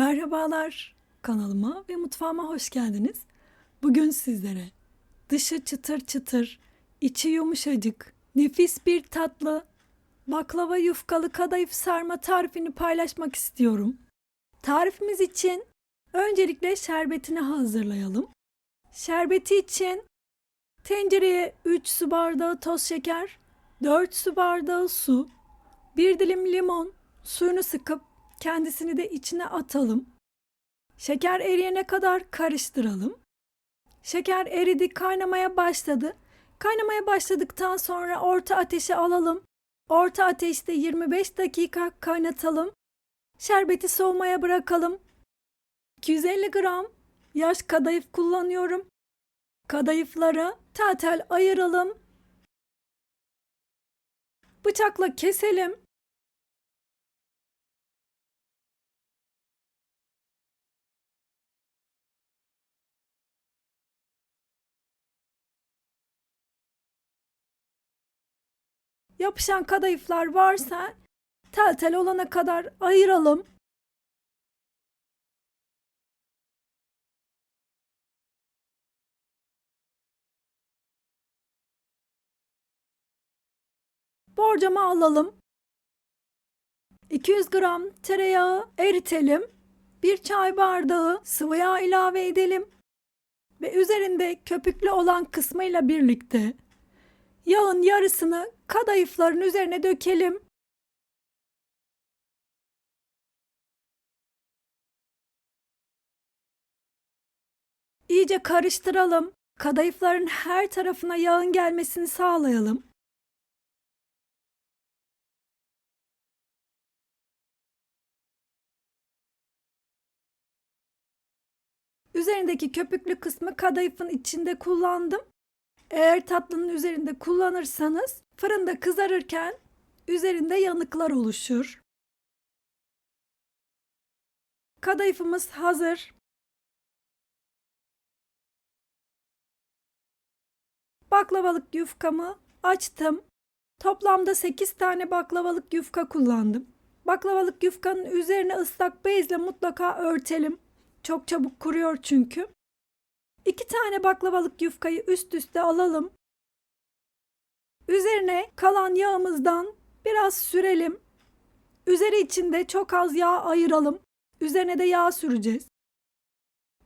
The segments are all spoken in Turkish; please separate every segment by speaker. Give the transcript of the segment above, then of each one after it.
Speaker 1: Merhabalar, kanalıma ve mutfağıma hoş geldiniz. Bugün sizlere dışı çıtır çıtır, içi yumuşacık, nefis bir tatlı baklava yufkalı kadayıf sarma tarifini paylaşmak istiyorum. Tarifimiz için öncelikle şerbetini hazırlayalım. Şerbeti için tencereye 3 su bardağı toz şeker, 4 su bardağı su, 1 dilim limon, suyunu sıkıp kendisini de içine atalım. Şeker eriyene kadar karıştıralım. Şeker eridi, kaynamaya başladı. Kaynamaya başladıktan sonra orta ateşe alalım. Orta ateşte 25 dakika kaynatalım. Şerbeti soğumaya bırakalım. 250 gram yaş kadayıf kullanıyorum. Kadayıfları tel tel ayıralım. Bıçakla keselim. Yapışan kadayıflar varsa tel tel olana kadar ayıralım. Borcama alalım. 200 gram tereyağı eritelim. Bir çay bardağı sıvı yağ ilave edelim. Ve üzerinde köpüklü olan kısmıyla birlikte yağın yarısını kadayıfların üzerine dökelim. İyice karıştıralım. Kadayıfların her tarafına yağın gelmesini sağlayalım. Üzerindeki köpüklü kısmı kadayıfın içinde kullandım. Eğer tatlının üzerinde kullanırsanız fırında kızarırken üzerinde yanıklar oluşur. Kadayıfımız hazır. Baklavalık yufkamı açtım. Toplamda 8 tane baklavalık yufka kullandım. Baklavalık yufkanın üzerine ıslak bezle mutlaka örtelim. Çok çabuk kuruyor çünkü. İki tane baklavalık yufkayı üst üste alalım. Üzerine kalan yağımızdan biraz sürelim. Üzeri içinde çok az yağ ayıralım. Üzerine de yağ süreceğiz.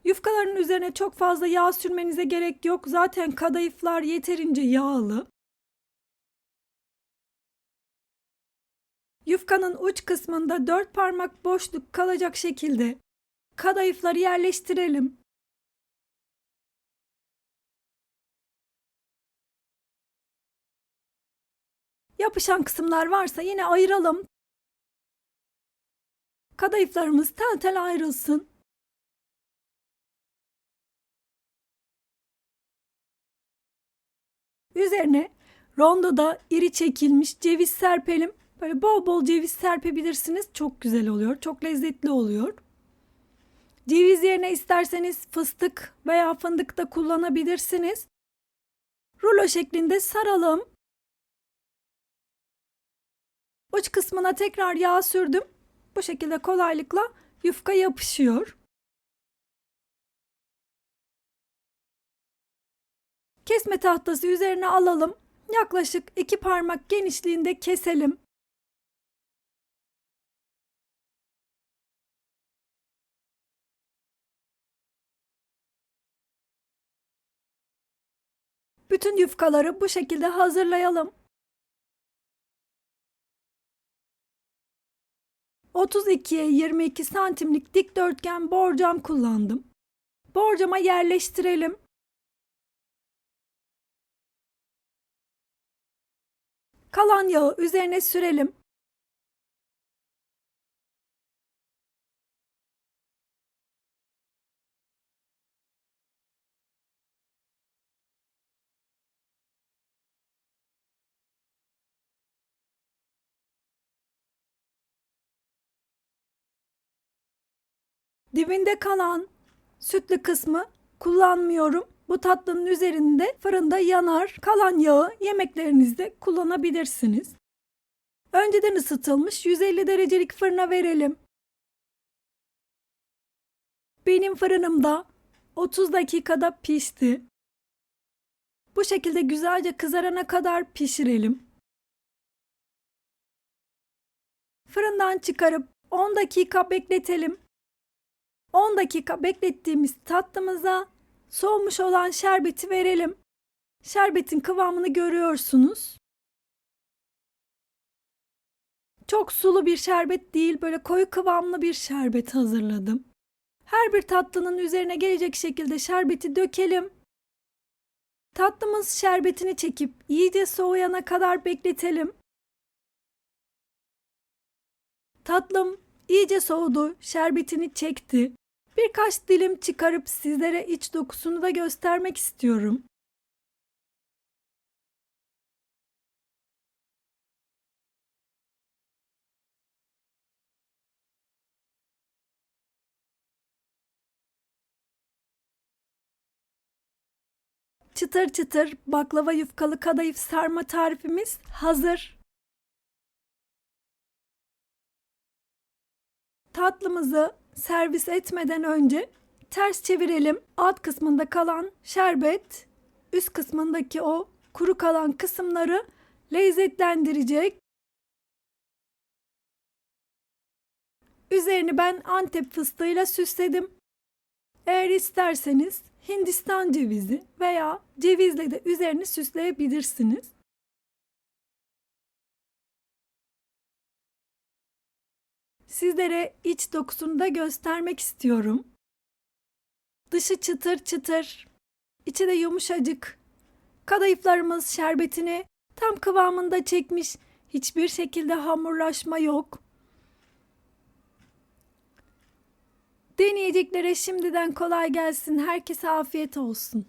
Speaker 1: Yufkaların üzerine çok fazla yağ sürmenize gerek yok. Zaten kadayıflar yeterince yağlı. Yufkanın uç kısmında dört parmak boşluk kalacak şekilde kadayıfları yerleştirelim. Yapışan kısımlar varsa yine ayıralım. Kadayıflarımız tel tel ayrılsın. Üzerine rondoda iri çekilmiş ceviz serpelim. Böyle bol bol ceviz serpebilirsiniz. Çok güzel oluyor. Çok lezzetli oluyor. Ceviz yerine isterseniz fıstık veya fındık da kullanabilirsiniz. Rulo şeklinde saralım. Uç kısmına tekrar yağ sürdüm. Bu şekilde kolaylıkla yufka yapışıyor. Kesme tahtası üzerine alalım. Yaklaşık iki parmak genişliğinde keselim. Bütün yufkaları bu şekilde hazırlayalım. 32'ye 22 santimlik dikdörtgen borcam kullandım. Borcama yerleştirelim. Kalan yağı üzerine sürelim. Dibinde kalan sütlü kısmı kullanmıyorum. Bu tatlının üzerinde fırında yanar. Kalan yağı yemeklerinizde kullanabilirsiniz. Önceden ısıtılmış 150 derecelik fırına verelim. benim fırınımda 30 dakikada pişti. Bu şekilde güzelce kızarana kadar pişirelim. Fırından çıkarıp 10 dakika bekletelim. 10 dakika beklettiğimiz tatlımıza soğumuş olan şerbeti verelim. Şerbetin kıvamını görüyorsunuz. Çok sulu bir şerbet değil, böyle koyu kıvamlı bir şerbet hazırladım. Her bir tatlının üzerine gelecek şekilde şerbeti dökelim. Tatlımız şerbetini çekip iyice soğuyana kadar bekletelim. Tatlım iyice soğudu, şerbetini çekti. Birkaç dilim çıkarıp sizlere iç dokusunu da göstermek istiyorum. Çıtır çıtır baklava yufkalı kadayıf sarma tarifimiz hazır. Tatlımızı servis etmeden önce ters çevirelim. Alt kısmında kalan şerbet, üst kısmındaki o kuru kalan kısımları lezzetlendirecek. Üzerini ben Antep fıstığıyla süsledim. Eğer isterseniz Hindistan cevizi veya cevizle de üzerini süsleyebilirsiniz. Sizlere iç dokusunu da göstermek istiyorum. Dışı çıtır çıtır, içi de yumuşacık. Kadayıflarımız şerbetini tam kıvamında çekmiş. Hiçbir şekilde hamurlaşma yok. Deneyeceklere şimdiden kolay gelsin. Herkese afiyet olsun.